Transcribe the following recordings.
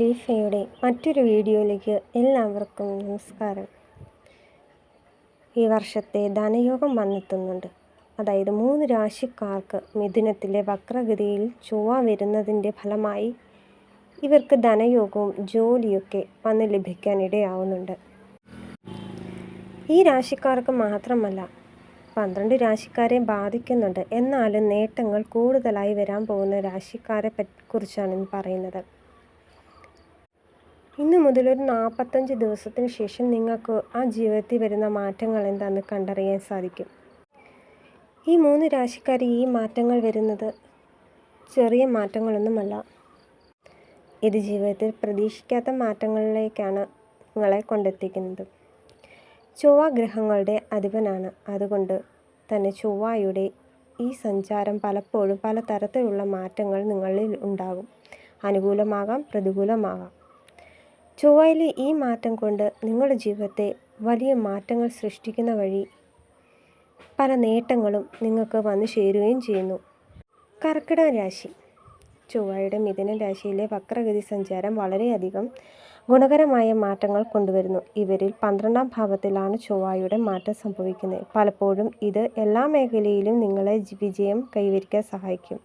ലീഫയുടെ മറ്റൊരു വീഡിയോയിലേക്ക് എല്ലാവർക്കും നമസ്കാരം. ഈ വർഷത്തെ ധനയോഗം വന്നെത്തുന്നുണ്ട്. അതായത് മൂന്ന് രാശിക്കാർക്ക് മിഥുനത്തിലെ വക്രഗതിയിൽ ചൊവ്വ വരുന്നതിന്റെ ഫലമായി ഇവർക്ക് ധനയോഗവും ജോലിയൊക്കെ വന്ന് ലഭിക്കാനിടയാവുന്നുണ്ട്. ഈ രാശിക്കാർക്ക് മാത്രമല്ല പന്ത്രണ്ട് രാശിക്കാരെ ബാധിക്കുന്നുണ്ട്. എന്നാലും നേട്ടങ്ങൾ കൂടുതലായി വരാൻ പോകുന്ന രാശിക്കാരെ കുറിച്ചാണ് പറയുന്നത്. ഇന്ന് മുതൽ ഒരു നാൽപ്പത്തഞ്ച് ദിവസത്തിന് ശേഷം നിങ്ങൾക്ക് ആ ജീവിതത്തിൽ വരുന്ന മാറ്റങ്ങൾ എന്താണെന്ന് കണ്ടറിയാൻ സാധിക്കും. ഈ മൂന്ന് രാശിക്കാർ ഈ മാറ്റങ്ങൾ വരുന്നത് ചെറിയ മാറ്റങ്ങളൊന്നുമല്ല. ഇത് ജീവിതത്തിൽ പ്രതീക്ഷിക്കാത്ത മാറ്റങ്ങളിലേക്കാണ് നിങ്ങളെ കൊണ്ടെത്തിക്കുന്നത്. ചൊവ്വ ഗ്രഹങ്ങളുടെ അധിപനാണ്. അതുകൊണ്ട് തന്നെ ചൊവ്വയുടെ ഈ സഞ്ചാരം പലപ്പോഴും പലതരത്തിലുള്ള മാറ്റങ്ങൾ നിങ്ങളിൽ ഉണ്ടാകും. അനുകൂലമാകാം പ്രതികൂലമാകാം. ചൊവ്വയിലെ ഈ മാറ്റം കൊണ്ട് നിങ്ങളുടെ ജീവിതത്തെ വലിയ മാറ്റങ്ങൾ സൃഷ്ടിക്കുന്ന വഴി പല നേട്ടങ്ങളും നിങ്ങൾക്ക് വന്നു ചേരുകയും ചെയ്യുന്നു. കർക്കിടക രാശി. ചൊവ്വയുടെ മിഥുന രാശിയിലെ വക്രഗതി സഞ്ചാരം വളരെയധികം ഗുണകരമായ മാറ്റങ്ങൾ കൊണ്ടുവരുന്നു. ഇവരിൽ പന്ത്രണ്ടാം ഭാവത്തിലാണ് ചൊവ്വയുടെ മാറ്റം സംഭവിക്കുന്നത്. പലപ്പോഴും ഇത് എല്ലാ മേഖലയിലും നിങ്ങളെ വിജയം കൈവരിക്കാൻ സഹായിക്കും.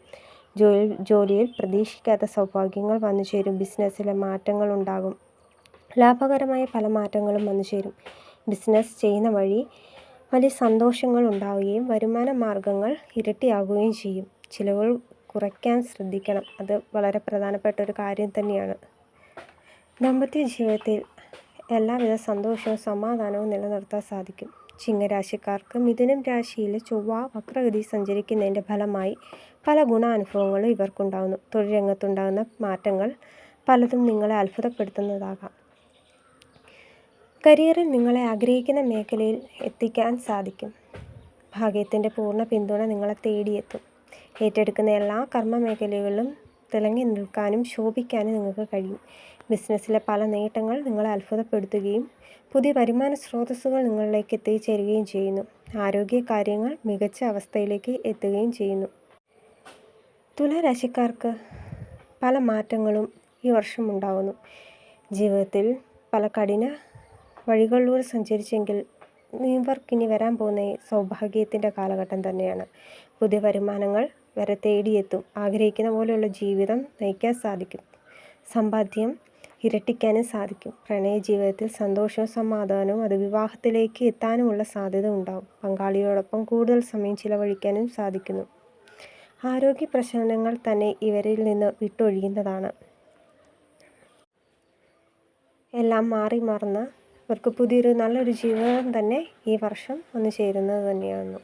ജോലി ജോലിയിൽ പ്രതീക്ഷിക്കാത്ത സൗഭാഗ്യങ്ങൾ വന്നു ചേരും. ബിസിനസ്സിലെ മാറ്റങ്ങൾ ഉണ്ടാകും. ലാഭകരമായ പല മാറ്റങ്ങളും വന്നു ചേരും. ബിസിനസ് ചെയ്യുന്ന വഴി വലിയ സന്തോഷങ്ങൾ ഉണ്ടാവുകയും വരുമാന മാർഗങ്ങൾ ഇരട്ടിയാവുകയും ചെയ്യും. ചിലവുകൾ കുറയ്ക്കാൻ ശ്രദ്ധിക്കണം. അത് വളരെ പ്രധാനപ്പെട്ട ഒരു കാര്യം തന്നെയാണ്. ദാമ്പത്യ ജീവിതത്തിൽ എല്ലാവിധ സന്തോഷവും സമാധാനവും നിലനിർത്താൻ സാധിക്കും. ചിങ്ങരാശിക്കാർക്ക് മിഥുനം രാശിയിൽ ചൊവ്വ വക്രഗതി സഞ്ചരിക്കുന്നതിന്റെ ഫലമായി പല ഗുണാനുഭവങ്ങളും ഇവർക്കുണ്ടാകുന്നു തൊഴിൽ രംഗത്തുണ്ടാകുന്ന മാറ്റങ്ങൾ പലതും നിങ്ങളെ അത്ഭുതപ്പെടുത്തുന്നതാകാം. കരിയറിൽ നിങ്ങളെ ആഗ്രഹിക്കുന്ന മേഖലയിൽ എത്തിക്കാൻ സാധിക്കും. ഭാഗ്യത്തിന്റെ പൂർണ പിന്തുണ നിങ്ങളെ തേടിയെത്തും. ഏറ്റെടുക്കുന്ന എല്ലാ കർമ്മ മേഖലകളിലും തിളങ്ങി നിൽക്കാനും ശോഭിക്കാനും നിങ്ങൾക്ക് കഴിയും. ബിസിനസ്സിലെ പല നേട്ടങ്ങൾ നിങ്ങളെ അത്ഭുതപ്പെടുത്തുകയും പുതിയ വരുമാന സ്രോതസ്സുകൾ നിങ്ങളിലേക്ക് എത്തിച്ചേരുകയും ചെയ്യുന്നു. ആരോഗ്യ കാര്യങ്ങൾ മികച്ച അവസ്ഥയിലേക്ക് എത്തുകയും ചെയ്യുന്നു. തുലാരാശിക്കാർക്ക് പല മാറ്റങ്ങളും ഈ വർഷം ഉണ്ടാകുന്നു ജീവിതത്തിൽ പല കഠിന വഴികളിലൂടെ സഞ്ചരിച്ചെങ്കിൽ ഇവർക്കിനി വരാൻ പോകുന്ന സൗഭാഗ്യത്തിന്റെ കാലഘട്ടം തന്നെയാണ്. പുതിയ വരുമാനങ്ങൾ വരെ തേടിയെത്തും. ആഗ്രഹിക്കുന്ന പോലെയുള്ള ജീവിതം നയിക്കാൻ സാധിക്കും. സമ്പാദ്യം ഇരട്ടിക്കാനും സാധിക്കും. പ്രണയ ജീവിതത്തിൽ സന്തോഷവും സമാധാനവും അത് വിവാഹത്തിലേക്ക് എത്താനുമുള്ള സാധ്യത ഉണ്ടാകും പങ്കാളിയോടൊപ്പം കൂടുതൽ സമയം ചിലവഴിക്കാനും സാധിക്കുന്നു. ആരോഗ്യ പ്രശ്നങ്ങൾ തന്നെ ഇവരിൽ നിന്ന് വിട്ടൊഴിയുന്നതാണ്. എല്ലാം മാറി മറന്ന് ഇവർക്ക് പുതിയൊരു നല്ലൊരു ജീവിതം തന്നെ ഈ വർഷം വന്നു ചേരുന്നത് തന്നെയാണ്